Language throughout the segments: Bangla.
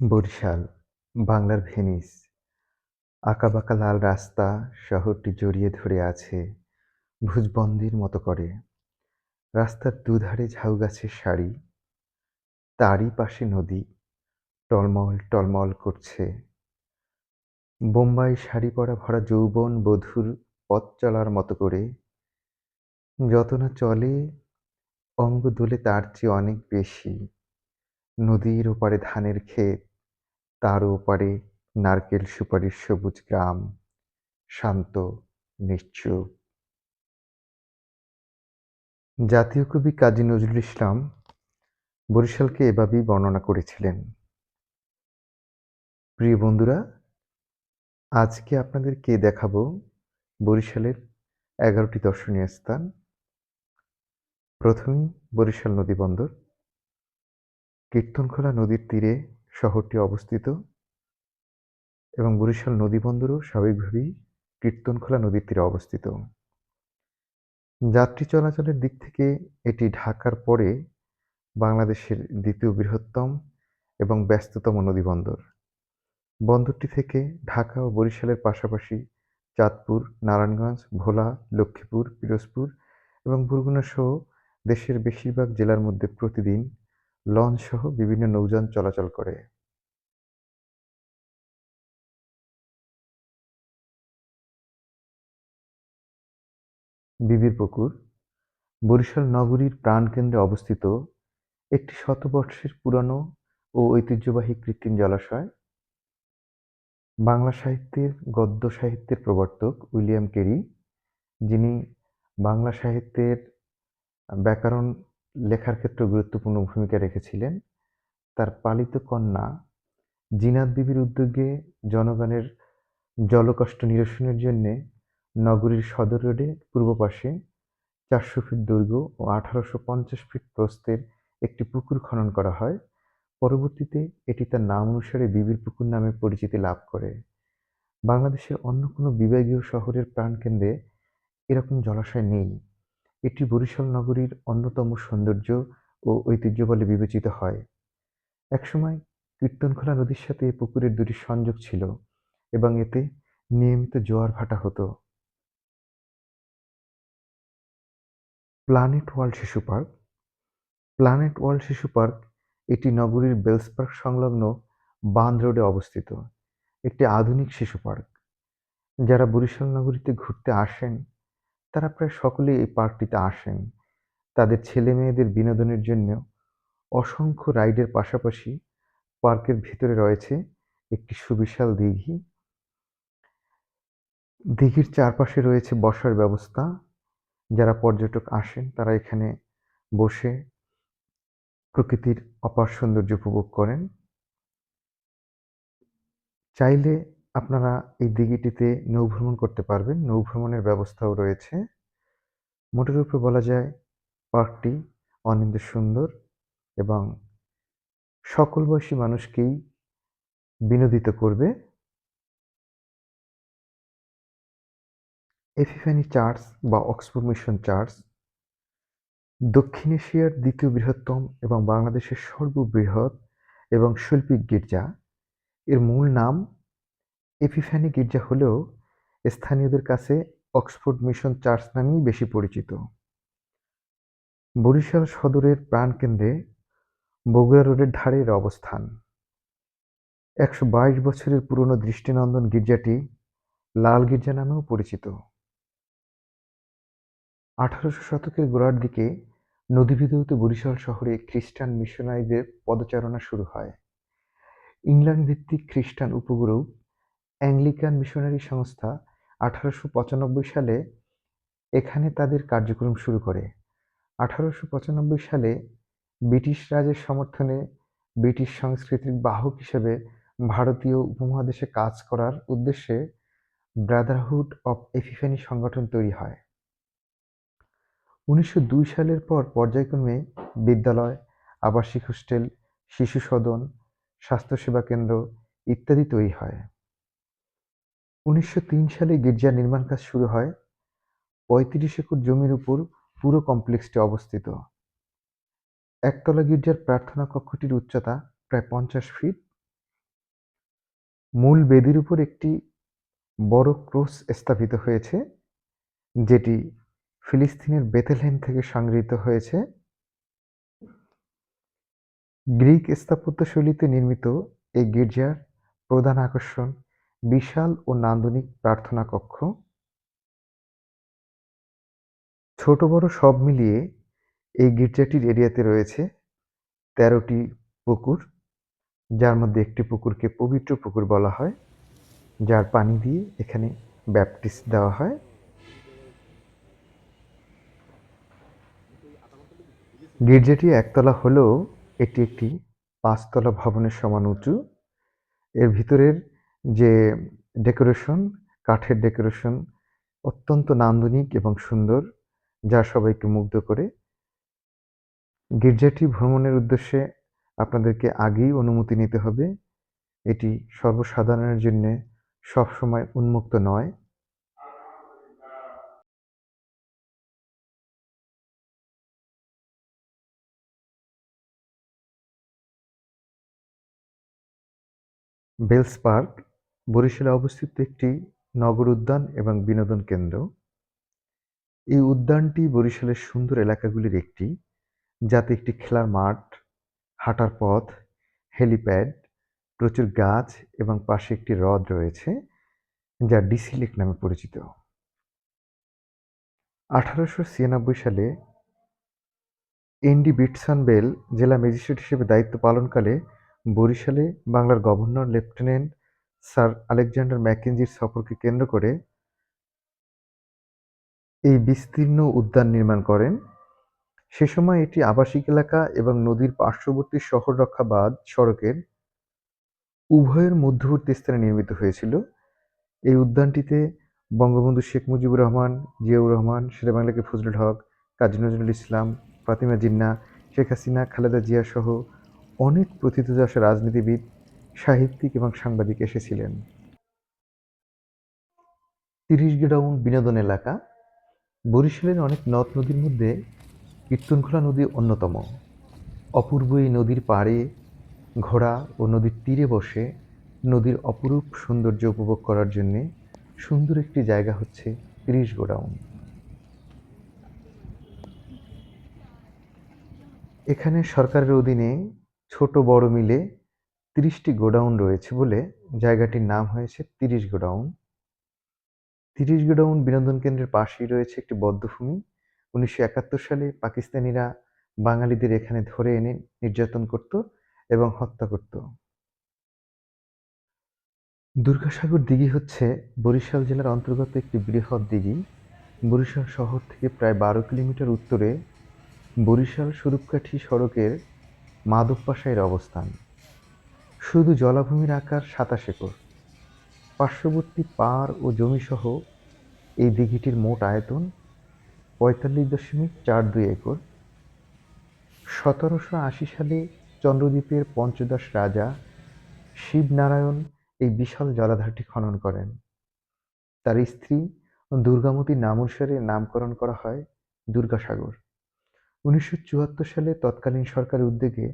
বরিশাল, বাংলার ভেনিস। আঁকাবাঁকা লাল রাস্তা শহরটি জড়িয়ে ধরে আছে ভুজবন্দির মতো করে। রাস্তার দুধারে ঝাউ গাছের সারি। তারই পাশে নদী টলমল টলমল করছে। বোম্বাই শাড়ি পরা ভরা যৌবন বধূর পথ চলার মতো করে। যত না চলে অঙ্গ দোলে তার চেয়ে অনেক বেশি। নদীর ওপারে ধানের ক্ষেত, তার ওপারে নারকেল সুপারির সবুজ গ্রাম, শান্ত, নিশ্চুপ। জাতীয় কবি কাজী নজরুল ইসলাম বরিশালকে এভাবেই বর্ণনা করেছিলেন। প্রিয় বন্ধুরা, আজকে আপনাদেরকে দেখাবো বরিশালের এগারোটি দর্শনীয় স্থান। প্রথমেই বরিশাল নদী বন্দর কীর্তনখোলা নদীর তীরে শহরটি অবস্থিত এবং বরিশাল নদীবন্দরও স্বাভাবিকভাবেই কীর্তনখোলা নদীর তীরে অবস্থিত। যাত্রী চলাচলের দিক থেকে এটি ঢাকার পরে বাংলাদেশের দ্বিতীয় বৃহত্তম এবং ব্যস্ততম নদীবন্দর। বন্দরটি থেকে ঢাকা ও বরিশালের পাশাপাশি চাঁদপুর, নারায়ণগঞ্জ, ভোলা, লক্ষ্মীপুর, পিরোজপুর এবং বরগুনা সহ দেশের বেশিরভাগ জেলার মধ্যে প্রতিদিন লঞ্চসহ বিভিন্ন নৌযান চলাচল করে। বিবির পুকুর বরিশাল নগরীর প্রাণকেন্দ্রে অবস্থিত একটি শতবর্ষের পুরানো ও ঐতিহ্যবাহী কৃত্রিম জলাশয়। বাংলা সাহিত্যের গদ্য সাহিত্যের প্রবর্তক উইলিয়াম কেরি, যিনি বাংলা সাহিত্যের ব্যাকরণ লেখার ক্ষেত্রে গুরুত্বপূর্ণ ভূমিকা রেখেছিলেন, তার পালিত কন্যা জিনাত বিবির উদ্যোগে জনগণের জলকষ্ট নিরসনের জন্যে নগরীর সদর রোডে পূর্ব পাশে চারশো ফিট দৈর্ঘ্য ও আঠারোশো পঞ্চাশ ফিট প্রস্থের একটি পুকুর খনন করা হয়। পরবর্তীতে এটি তার নাম অনুসারে বিবির পুকুর নামে পরিচিতি লাভ করে। বাংলাদেশের অন্য কোনো বিভাগীয় শহরের প্রাণকেন্দ্রে এরকম জলাশয় নেই। এটি বরিশাল নগরীর অন্যতম সৌন্দর্য ও ঐতিহ্য বলে বিবেচিত হয়। একসময় কীর্তনখোলা নদীর সাথে পুকুরের দুটি সংযোগ ছিল এবং এতে নিয়মিত জোয়ার ভাটা হতো। প্ল্যানেট ওয়ার্ল্ড শিশু পার্ক প্ল্যানেট ওয়ার্ল্ড শিশু পার্ক এটি নগরীর বেলস পার্ক সংলগ্ন বান্দ রোডে অবস্থিত একটি আধুনিক শিশু পার্ক যারা বরিশাল নগরীতে ঘুরতে আসেন তারা প্রায় সকলেই এই পার্কটিতে আসেন। তাদের ছেলে মেয়েদের বিনোদনের জন্য অসংখ্য রাইডের পাশাপাশি পার্কের ভিতরে রয়েছে একটি সুবিশাল দিঘি। দিঘির চারপাশে রয়েছে বসার ব্যবস্থা। যারা পর্যটক আসেন, তারা এখানে বসে প্রকৃতির অপার সৌন্দর্য উপভোগ করেন। চাইলে আপনারা এই দিঘিটিতে নৌভ্রমণ করতে পারবেন। নৌভ্রমণের ব্যবস্থাও রয়েছে। মোটের উপরে বলা যায়, পার্কটি অনিন্দ সুন্দর এবং সকল বয়সী মানুষকেই বিনোদিত করবে। এফিফ্যানি চার্চ বা অক্সফোর্ড মিশন চার্চ দক্ষিণ এশিয়ার দ্বিতীয় বৃহত্তম এবং বাংলাদেশের সর্ববৃহৎ এবং শৈল্পিক গির্জা। এর মূল নাম এপিফ্যানি গির্জা হলেও স্থানীয়দের কাছে অক্সফোর্ড মিশন চার্চ নামেই বেশি পরিচিত। বরিশাল সদরের প্রাণকেন্দ্রে বগুড়া রোডের ধারে এর অবস্থান। একশো বাইশ বছরের পুরনো দৃষ্টিনন্দন গির্জাটি লাল গির্জা নামেও পরিচিত। আঠারোশো শতকের গোড়ার দিকে নদীভিদৌতে বরিশাল শহরে খ্রিস্টান মিশনারিদের পদচারণা শুরু হয়। ইংল্যান্ড ভিত্তিক খ্রিস্টান উপগ্রুপ অ্যাংলিকান মিশনারি সংস্থা আঠারোশো পঁচানব্বই সালে এখানে তাদের কার্যক্রম শুরু করে। আঠারোশো পঁচানব্বই সালে ব্রিটিশ রাজের সমর্থনে ব্রিটিশ সংস্কৃতির বাহক হিসেবে ভারতীয় উপমহাদেশে কাজ করার উদ্দেশ্যে ব্রাদারহুড অব এফিফেনি সংগঠন তৈরি হয়। উনিশশো দুই সালের পর পর্যায়ক্রমে বিদ্যালয়, আবাসিক হোস্টেল, শিশু সদন, স্বাস্থ্যসেবা কেন্দ্র ইত্যাদি তৈরি হয়। উনিশশো তিন সালে গির্জার নির্মাণ কাজ শুরু হয়। পঁয়ত্রিশ একর জমির উপর পুরো কমপ্লেক্সটি অবস্থিত। একতলা গির্জার প্রার্থনা কক্ষটির উচ্চতা প্রায় পঞ্চাশ ফিট। মূল বেদির উপর একটি বড় ক্রুশ স্থাপিত হয়েছে, যেটি ফিলিস্তিনের বেথেলহেম থেকে সংগৃহীত হয়েছে। গ্রিক স্থাপত্যশৈলীতে নির্মিত এই গির্জার প্রধান আকর্ষণ বিশাল ও নান্দনিক প্রার্থনা কক্ষ। ছোট বড় সব মিলিয়ে এই গির্জাটির এরিয়াতে রয়েছে তেরোটি পুকুর, যার মধ্যে একটি পুকুরকে পবিত্র পুকুর বলা হয়, যার পানি দিয়ে এখানে ব্যাপটিস দেওয়া হয়। গির্জাটি একতলা হলেও এটি একটি পাঁচতলা ভবনের সমান উঁচু। এর ভিতরের যে ডেকোরেশন, কাঠের ডেকোরেশন অত্যন্ত নান্দনিক এবং সুন্দর, যা সবাইকে মুগ্ধ করে। গির্জাটি ভ্রমণের উদ্দেশ্যে আপনাদেরকে আগেই অনুমতি নিতে হবে। এটি সর্বসাধারণের জন্য সবসময় উন্মুক্ত নয়। বেলস পার্ক বরিশালে অবস্থিত একটি নগর উদ্যান এবং বিনোদন কেন্দ্র। এই উদ্যানটি বরিশালের সুন্দর এলাকাগুলির একটি, যাতে একটি খেলার মাঠ, হাঁটার পথ, হেলিপ্যাড, প্রচুর গাছ এবং পাশে একটি হ্রদ রয়েছে, যা ডিসি লেক নামে পরিচিত। আঠারোশো ছিয়ানব্বই সালে এনডি বিটসন বেল জেলা ম্যাজিস্ট্রেট হিসেবে দায়িত্ব পালনকালে বরিশালে বাংলার গভর্নর, লেফটেন্যান্ট স্যার আলেকজান্ডার ম্যাকেঞ্জির সফরকে কেন্দ্র করে এই বিস্তীর্ণ উদ্যান নির্মাণ করেন। সে সময় এটি আবাসিক এলাকা এবং নদীর পার্শ্ববর্তী শহর রক্ষা বাঁধ সড়কের উভয়ের মধ্যবর্তী স্থানে নির্মিত হয়েছিল। এই উদ্যানটিতে বঙ্গবন্ধু শেখ মুজিবুর রহমান, জিয়াউর রহমান শেরেবাংলাকে ফজলুল হক, কাজী নজরুল ইসলাম, ফাতিমা জিন্না, শেখ হাসিনা, খালেদা জিয়া সহ অনেক প্রথিতযশা রাজনীতিবিদ সাহিত্যিক এবং সাংবাদিক এসেছিলেন। তিরিশ গ্রাউন্ড বিনোদন এলাকা, বরিশালের অনেক নদ নদীর মধ্যে কীর্তনখোলা নদী অন্যতম। অপূর্ব এই নদীর পাড়ে ঘোড়া ও নদীর তীরে বসে নদীর অপরূপ সৌন্দর্য উপভোগ করার জন্যে সুন্দর একটি জায়গা হচ্ছে তিরিশ গোডাউন এখানে সরকারের অধীনে ছোট বড় মিলে তিরিশটি গোডাউন রয়েছে বলে জায়গাটির নাম হয়েছে তিরিশ গোডাউন। তিরিশ গোডাউন বিনোদন কেন্দ্রের পাশেই রয়েছে একটি বদ্ধভূমি। উনিশশো একাত্তর সালে পাকিস্তানিরা বাঙালিদের এখানে ধরে এনে নির্যাতন করত এবং হত্যা করত। দুর্গাসাগর দিঘি হচ্ছে বরিশাল জেলার অন্তর্গত একটি বৃহৎ দিঘি। বরিশাল শহর থেকে প্রায় বারো কিলোমিটার উত্তরে বরিশাল স্বরূপকাঠি সড়কের মাধবপাশায়ের অবস্থান। শুধু জলাভূমির আকার সাতাশ একর। পার্শ্ববর্তী পাড় ও জমিসহ এই দিঘিটির মোট আয়তন পঁয়তাল্লিশ দশমিক চার দুই একর। সতেরোশো আশি সালে চন্দ্রদ্বীপের পঞ্চদশ রাজা শিবনারায়ণ এই বিশাল জলাধারটি খনন করেন। তার স্ত্রী দুর্গামতীর নামানুসারে নামকরণ করা হয় দুর্গাসাগর। উনিশশো চুয়াত্তর সালে তৎকালীন সরকারের উদ্যোগে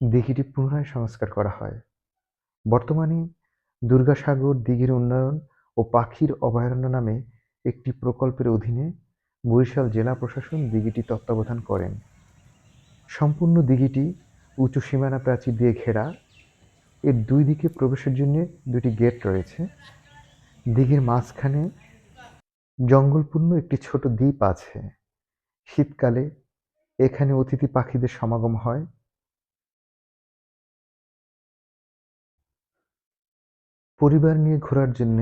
দিঘিটি পুনরায় সংস্কার করা হয়। বর্তমানে দুর্গাসাগর, দিঘির উন্নয়ন ও পাখির অভয়ারণ্য নামে একটি প্রকল্পের অধীনে বরিশাল জেলা প্রশাসন দিঘিটি তত্ত্বাবধান করেন। সম্পূর্ণ দিঘিটি উঁচু সীমানা প্রাচীর দিয়ে ঘেরা। এর দুই দিকে প্রবেশের জন্য দুটি গেট রয়েছে। দিঘির মাঝখানে জঙ্গলপূর্ণ একটি ছোট দ্বীপ আছে। শীতকালে এখানে অতিথি পাখিদের সমাগম হয়। পরিবার নিয়ে ঘোরার জন্য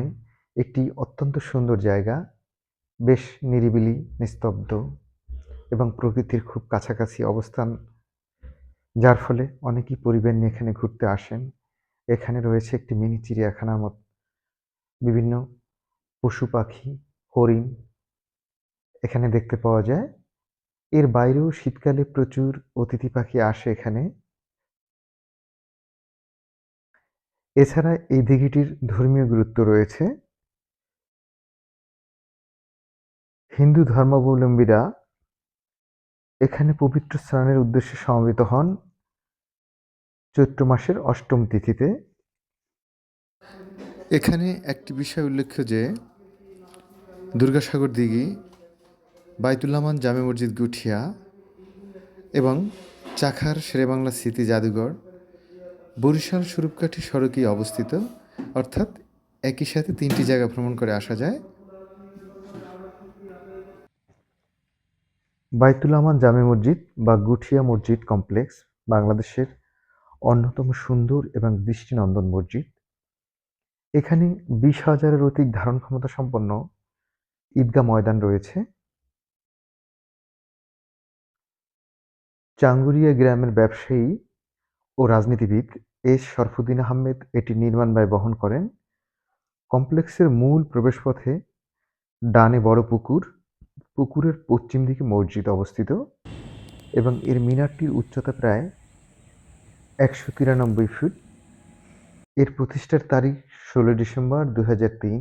একটি অত্যন্ত সুন্দর জায়গা, বেশ নিরিবিলি, নিস্তব্ধ এবং প্রকৃতির খুব কাছাকাছি অবস্থান, যার ফলে অনেকেই পরিবার নিয়ে এখানে ঘুরতে আসেন। এখানে রয়েছে একটি মিনি চিড়িয়াখানার মত, বিভিন্ন পশু পাখি, হরিণ এখানে দেখতে পাওয়া যায়। এর বাইরেও শীতকালে প্রচুর অতিথি পাখি আসে এখানে। এছাড়া এই দিঘিটির ধর্মীয় গুরুত্ব রয়েছে। হিন্দু ধর্মাবলম্বীরা এখানে পবিত্র স্নানের উদ্দেশ্যে সমবেত হন চৈত্র মাসের অষ্টম তিথিতে। এখানে একটি বিষয় উল্লেখ্য যে, দুর্গাসাগর দিঘি বাইতুল্লামান জামে মসজিদ গুঠিয়া এবং চাখার শেরেবাংলা স্মৃতি জাদুঘর বরিশাল স্বরূপকাঠি সড়কে অবস্থিত, অর্থাৎ একই সাথে তিনটি জায়গা ভ্রমণ করে আসা যায়। বাইতুল আমান জামে মসজিদ বা গুঠিয়া মসজিদ কমপ্লেক্স বাংলাদেশের অন্যতম সুন্দর এবং দৃষ্টিনন্দন মসজিদ। এখানে বিশ হাজারের অধিক ধারণ ক্ষমতা সম্পন্ন ঈদগাহ ময়দান রয়েছে। চাঙ্গুরিয়া গ্রামের ব্যবসায়ী ও রাজনীতিবিদ এস শরফুদ্দিন আহমেদ এটি নির্মাণ ব্যয় বহন করেন। কমপ্লেক্সের মূল প্রবেশপথে ডানে বড় পুকুর, পুকুরের পশ্চিম দিকে মসজিদ অবস্থিত এবং এর মিনারটির উচ্চতা প্রায় একশো তিরানব্বই ফুট। এর প্রতিষ্ঠার তারিখ ষোলো ডিসেম্বর দু তিন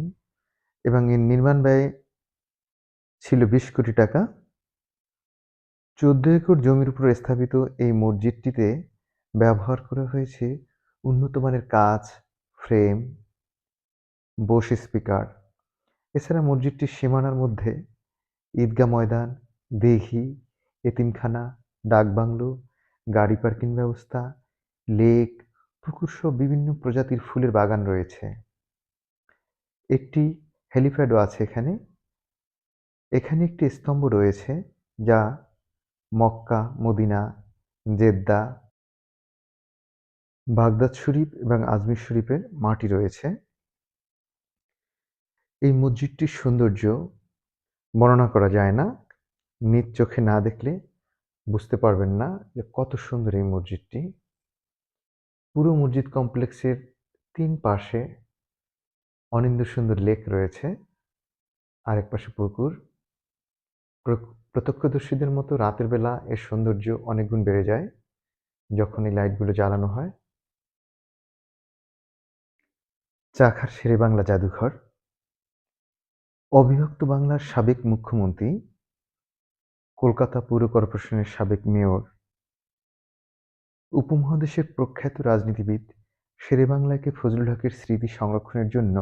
এবং এর নির্মাণ ব্যয় ছিল বিশ কোটি টাকা। চোদ্দ একর জমির উপর স্থাপিত এই মসজিদটিতে ব্যবহার করা হয়েছে উন্নত মানের কাচ, ফ্রেম বোস স্পিকার এছাড়া মসজিদটির সীমানার মধ্যে ঈদগাহ ময়দান দিঘি এতিমখানা, ডাকবাংলো, গাড়ি পার্কিং ব্যবস্থা, লেক, পুকুর সহ বিভিন্ন প্রজাতির ফুলের বাগান রয়েছে। একটি হেলিপ্যাডও আছে এখানে। এখানে একটি স্তম্ভ রয়েছে যা মক্কা, মদিনা, জেদ্দা বাগদাদ শরীফ এবং আজমির শরীফের মাটি রয়েছে। এই মসজিদটির সৌন্দর্য বর্ণনা করা যায় না। নিজ চোখে না দেখলে বুঝতে পারবেন না যে কত সুন্দর এই মসজিদটি। পুরো মসজিদ কমপ্লেক্সের তিন পাশে অনিন্দ সুন্দর লেক রয়েছে। আরেক পাশে পুকুর। প্রত্যক্ষদর্শীদের মতো রাতের বেলা এর সৌন্দর্য অনেক গুণ বেড়ে যায়। যখন এই লাইটগুলো জ্বালানো হয় চাখার শেরে বাংলা জাদুঘর। অবিভক্ত বাংলার সাবেক মুখ্যমন্ত্রী, কলকাতা পৌর কর্পোরেশনের সাবেক মেয়র, উপমহাদেশের প্রখ্যাত রাজনীতিবিদ শেরে বাংলাকে ফজলুল হকের স্মৃতি সংরক্ষণের জন্য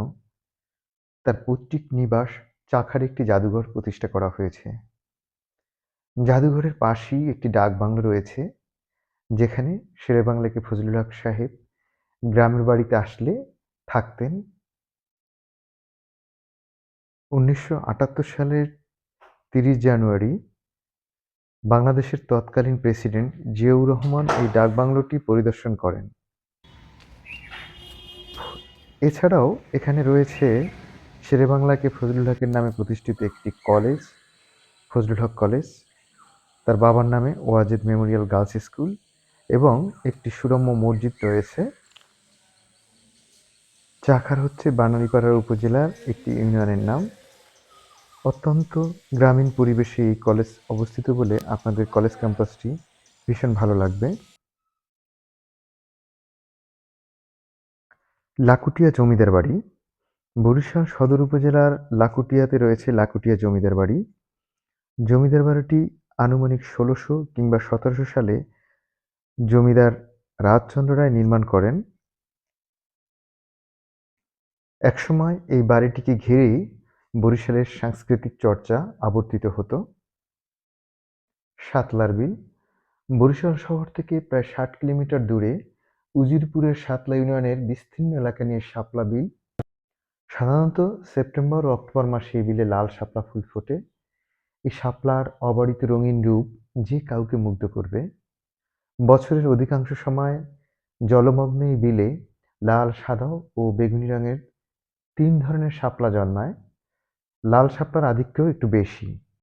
তার পৈতৃক নিবাস চাখার একটি জাদুঘর প্রতিষ্ঠা করা হয়েছে। জাদুঘরের পাশেই একটি ডাক বাংলো রয়েছে, যেখানে শেরে বাংলাকে ফজলুল হক সাহেব গ্রামের বাড়িতে আসলে থাকতেন। উনিশশো আটাত্তর সালের তিরিশ জানুয়ারি বাংলাদেশের তৎকালীন প্রেসিডেন্ট জিয়াউর রহমান এই ডাকবাংলোটি পরিদর্শন করেন। এছাড়াও এখানে রয়েছে শেরেবাংলাকে ফজলুল হকের নামে প্রতিষ্ঠিত একটি কলেজ, ফজলুল হক কলেজ। তার বাবার নামে ওয়াজেদ মেমোরিয়াল গার্লস স্কুল এবং একটি সুরম্য মসজিদ রয়েছে চাখার হচ্ছে বানারীপাড়া উপজেলার একটি ইউনিয়নের নাম। অত্যন্ত গ্রামীণ পরিবেশে এই কলেজ অবস্থিত বলে আপনাদের কলেজ ক্যাম্পাসটি ভীষণ ভালো লাগবে। লাকুটিয়া জমিদার বাড়ি। বরিশাল সদর উপজেলার লাকুটিয়াতে রয়েছে লাকুটিয়া জমিদার বাড়ি। জমিদার বাড়িটি আনুমানিক ষোলোশো কিংবা সতেরোশো সালে জমিদার রাজচন্দ্র রায় নির্মাণ করেন। একসময় এই বাড়িটিকে ঘিরেই বরিশালের সাংস্কৃতিক চর্চা আবর্তিত হতো। সাতলার বিল, বরিশাল শহর থেকে প্রায় ষাট কিলোমিটার দূরে উজিরপুরের সাতলা ইউনিয়নের বিস্তীর্ণ এলাকা নিয়ে শাপলা বিল। সাধারণত সেপ্টেম্বর ও অক্টোবর মাসে এই বিলে লাল শাপলা ফুল ফোটে। এই শাপলার অবারিত রঙিন রূপ যে কাউকে মুগ্ধ করবে। বছরের অধিকাংশ সময় জলমগ্ন এই বিলে লাল, সাদা ও বেগুনি রঙের তিন ধরনের শাপলা জন্মায়। লাল শাপলার আধিক্য একটু বেশি।